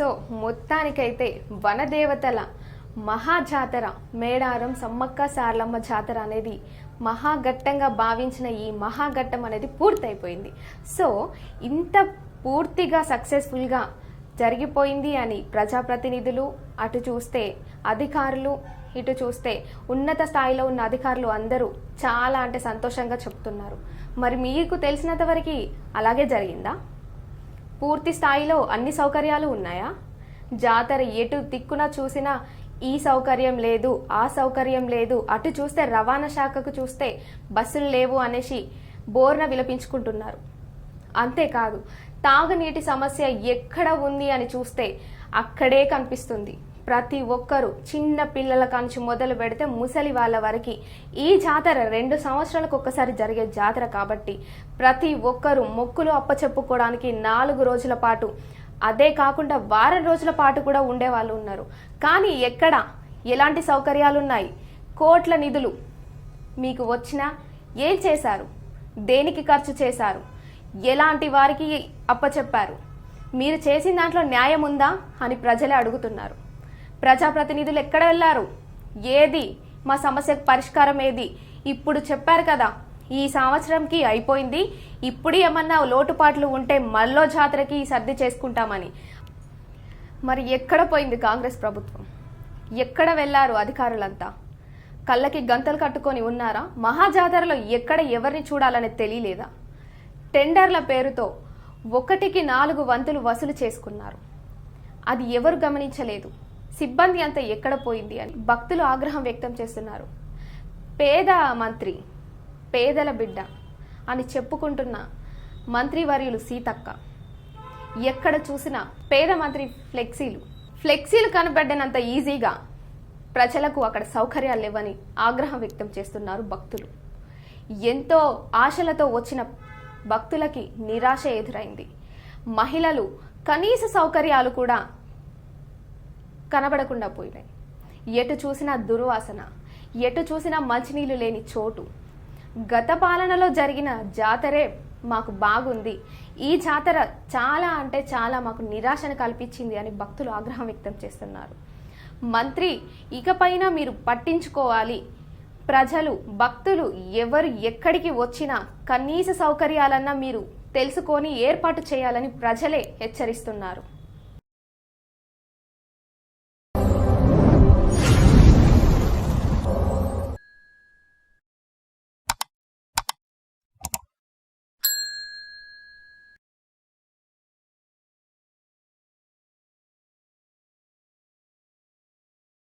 So మొత్తానికైతే వనదేవతల మహాజాతర మేడారం సమ్మక్క సార్లమ్మ జాతర అనేది మహాఘట్టంగా భావించిన ఈ మహాఘట్టం అనేది పూర్తయిపోయింది. సో ఇంత పూర్తిగా సక్సెస్ఫుల్గా జరిగిపోయింది అని ప్రజాప్రతినిధులు అటు చూస్తే అధికారులు ఇటు చూస్తే ఉన్నత స్థాయిలో ఉన్న అధికారులు అందరూ చాలా అంటే సంతోషంగా చెప్తున్నారు. మరి మీకు తెలిసినంత వరకు అలాగే జరిగిందా? పూర్తి స్థాయిలో అన్ని సౌకర్యాలు ఉన్నాయా? జాతర ఎటు దిక్కున చూసినా ఈ సౌకర్యం లేదు ఆ సౌకర్యం లేదు. అటు చూస్తే రవాణా శాఖకు చూస్తే బస్సులు లేవు అనేసి బోర్న విలపించుకుంటున్నారు. అంతేకాదు తాగునీటి సమస్య ఎక్కడ ఉంది అని చూస్తే అక్కడే కనిపిస్తుంది. ప్రతి ఒక్కరూ చిన్న పిల్లల కాంచి మొదలు పెడితే ముసలి వాళ్ళ వరకు ఈ జాతర రెండు సంవత్సరాలకు ఒక్కసారి జరిగే జాతర కాబట్టి ప్రతి ఒక్కరూ మొక్కులు అప్పచెప్పుకోవడానికి నాలుగు రోజుల పాటు. అదే కాకుండా వారం రోజుల పాటు కూడా ఉండే వాళ్ళు ఉన్నారు. కానీ ఎక్కడ? ఎలాంటి సౌకర్యాలు ఉన్నాయి కోట్ల నిధులు మీకు వచ్చినా ఏం చేశారు? దేనికి ఖర్చు చేశారు? ఎలాంటి వారికి అప్పచెప్పారు? మీరు చేసిన దాంట్లో న్యాయం ఉందా? అని ప్రజలే అడుగుతున్నారు. ప్రజాప్రతినిధులు ఎక్కడ వెళ్ళారు ఏది? మా సమస్యకు పరిష్కారం ఏది? ఇప్పుడు చెప్పారు కదా ఈ సంవత్సరంకి అయిపోయింది. ఇప్పుడు ఏమన్నా లోటుపాట్లు ఉంటే మళ్ళో జాతరకి సర్ది చేసుకుంటామని. మరి ఎక్కడ పోయింది కాంగ్రెస్ ప్రభుత్వం? ఎక్కడ వెళ్ళారు అధికారులంతా? కళ్ళకి గంతలు కట్టుకొని ఉన్నారా? మహాజాతరలో ఎక్కడ ఎవరిని చూడాలని తెలియలేదా? టెండర్ల పేరుతో ఒకటికి నాలుగు వంతులు వసూలు చేసుకున్నారు. అది ఎవరు గమనించలేదు. సిబ్బంది అంతా ఎక్కడ పోయింది అని భక్తులు ఆగ్రహం వ్యక్తం చేస్తున్నారు. పేద మంత్రి పేదల బిడ్డ అని చెప్పుకుంటున్న మంత్రివర్యులు సీతక్క. ఎక్కడ చూసినా పేద మంత్రి ఫ్లెక్సీలు. ఫ్లెక్సీలు కనబడ్డనంత ఈజీగా ప్రజలకు అక్కడ సౌకర్యాలు లేవని ఆగ్రహం వ్యక్తం చేస్తున్నారు భక్తులు. ఎంతో ఆశలతో వచ్చిన భక్తులకి నిరాశ ఎదురైంది. మహిళలు కనీస సౌకర్యాలు కూడా కనబడకుండా పోయినాయి. ఎటు చూసినా దుర్వాసన ఎటు చూసినా మంచినీళ్ళు లేని చోటు. గత పాలనలో జరిగిన జాతరే మాకు బాగుంది. ఈ జాతర చాలా అంటే చాలా మాకు నిరాశను కల్పించింది అని భక్తులు ఆగ్రహం వ్యక్తం చేస్తున్నారు. మంత్రి ఇకపైన మీరు పట్టించుకోవాలి. ప్రజలు భక్తులు ఎవరు ఎక్కడికి వచ్చినా కనీస సౌకర్యాలన్నా మీరు తెలుసుకొని ఏర్పాటు చేయాలని ప్రజలే హెచ్చరిస్తున్నారు.